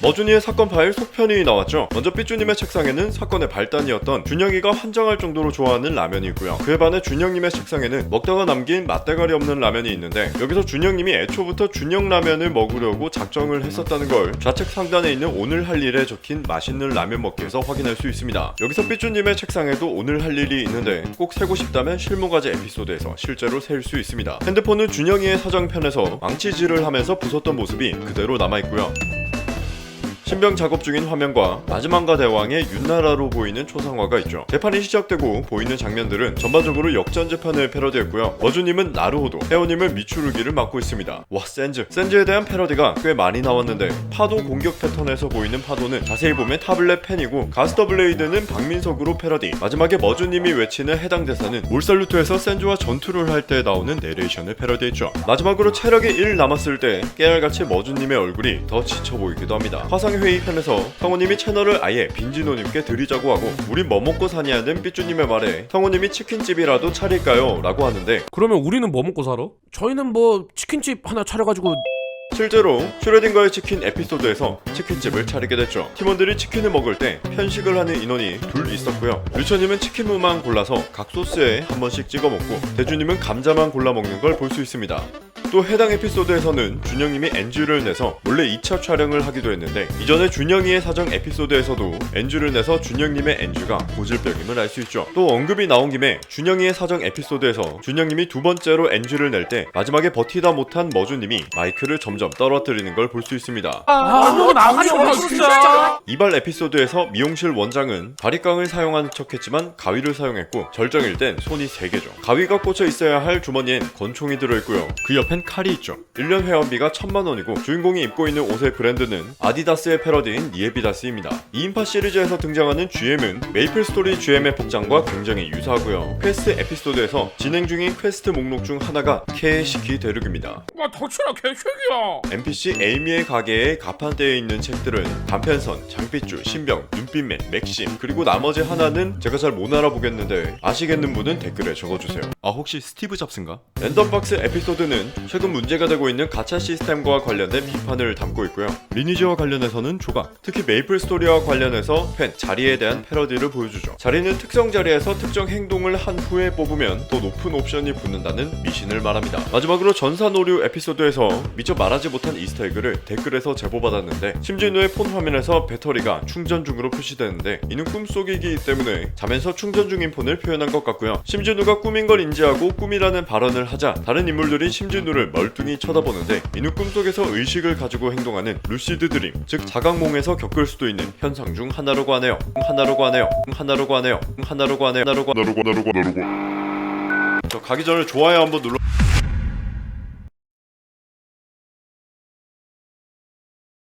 머준이의 사건 파일 속편이 나왔죠. 먼저 삐쭈님의 책상에는 사건의 발단이었던 준영이가 환장할 정도로 좋아하는 라면이 있고요. 그에 반해 준영님의 책상에는 먹다가 남긴 맛대가리 없는 라면이 있는데 여기서 준영님이 애초부터 준영 라면을 먹으려고 작정을 했었다는 걸 좌측 상단에 있는 오늘 할 일에 적힌 맛있는 라면 먹기에서 확인할 수 있습니다. 여기서 삐쭈님의 책상에도 오늘 할 일이 있는데 꼭 세고 싶다면 실무가제 에피소드에서 실제로 셀 수 있습니다. 핸드폰은 준영이의 사정편에서 망치질을 하면서 부쉈던 모습이 그대로 남아있고요. 신병 작업 중인 화면과 마지막과 대왕의 윤나라로 보이는 초상화가 있죠. 재판이 시작되고 보이는 장면들은 전반적으로 역전 재판을 패러디했고요. 머주님은 나루호도, 헤어님은 미추루기를 맡고 있습니다. 와 센즈. 센즈에 대한 패러디가 꽤 많이 나왔는데 파도 공격 패턴에서 보이는 파도는 자세히 보면 타블렛 펜이고 가스터 블레이드는 박민석으로 패러디. 마지막에 머주님이 외치는 해당 대사는 몰살루트에서 센즈와 전투를 할 때 나오는 내레이션을 패러디했죠. 마지막으로 체력이 1 남았을 때 깨알같이 머주님의 얼굴이 더 지쳐 보이기도 합니다. 화상 회의 편에서 성우님이 채널을 아예 빈지노님께 드리자고 하고 우린 뭐 먹고 사냐는 삐쭈님의 말에 성우님이 치킨집이라도 차릴까요? 라고 하는데 그러면 우리는 뭐 먹고 살아? 저희는 뭐 치킨집 하나 차려가지고 실제로 슈레딩거의 치킨 에피소드에서 치킨집을 차리게 됐죠. 팀원들이 치킨을 먹을 때 편식을 하는 인원이 둘 있었고요. 류처님은 치킨무만 골라서 각 소스에 한 번씩 찍어 먹고 대주님은 감자만 골라 먹는 걸 볼 수 있습니다. 또 해당 에피소드에서는 준영님이 NG를 내서 몰래 2차 촬영을 하기도 했는데 이전에 준영이의 사정 에피소드에서도 NG를 내서 준영님의 NG가 고질병임을 알 수 있죠. 또 언급이 나온 김에 준영이의 사정 에피소드에서 준영님이 두 번째로 NG를 낼 때 마지막에 버티다 못한 머주님이 마이크를 점점 떨어뜨리는 걸 볼 수 있습니다. 아, 진짜. 이발 에피소드에서 미용실 원장은 바리깡을 사용하는 척했지만 가위를 사용했고 절정일 땐 손이 3개죠. 가위가 꽂혀 있어야 할 주머니엔 권총이 들어있고요. 그 옆엔 칼이 있죠. 1년 회원비가 1000만원이고 주인공이 입고 있는 옷의 브랜드는 아디다스의 패러디인 니에비다스입니다. 2인파 시리즈에서 등장하는 GM은 메이플 스토리 GM의 복장과 굉장히 유사하고요. 퀘스트 에피소드에서 진행 중인 퀘스트 목록 중 하나가 케시키 대륙입니다. 와 덕치라 개새끼야. NPC 에이미의 가게에 가판대에 있는 책들은 단편선, 장빛줄, 신병, 눈빛맨, 맥심 그리고 나머지 하나는 제가 잘 못 알아보겠는데 아시겠는 분은 댓글에 적어주세요 아 혹시 스티브 잡스인가? 랜덤박스 에피소드는 최근 문제가 되고 있는 가챠 시스템과 관련된 비판을 담고 있고요. 리니지와 관련해서는 조각 특히 메이플 스토리와 관련해서 펜, 자리에 대한 패러디를 보여주죠. 자리는 특정 자리에서 특정 행동을 한 후에 뽑으면 더 높은 옵션이 붙는다는 미신을 말합니다. 마지막으로 전사노류 에피소드에서 미처 말하지 못한 이스터에그를 댓글에서 제보받았는데 심진우의 폰 화면에서 배터리가 충전 중으로 표시되는데 이는 꿈속이기 때문에 자면서 충전 중인 폰을 표현한 것 같고요. 심진우가 꿈인 걸 인지하고 꿈이라는 발언을 하자 다른 인물들이 심진우를 멀뚱히 쳐다보는데 이는 꿈속에서 의식을 가지고 행동하는 루시드 드림 즉 자각몽에서 겪을 수도 있는 현상 중 하나라고 하네요. 하나라고 하네요. 하나라고 하네요. 하나라고 하네요. 하나라고 나르고 나르고 나르고 저 가기 전에 좋아요 한번 눌러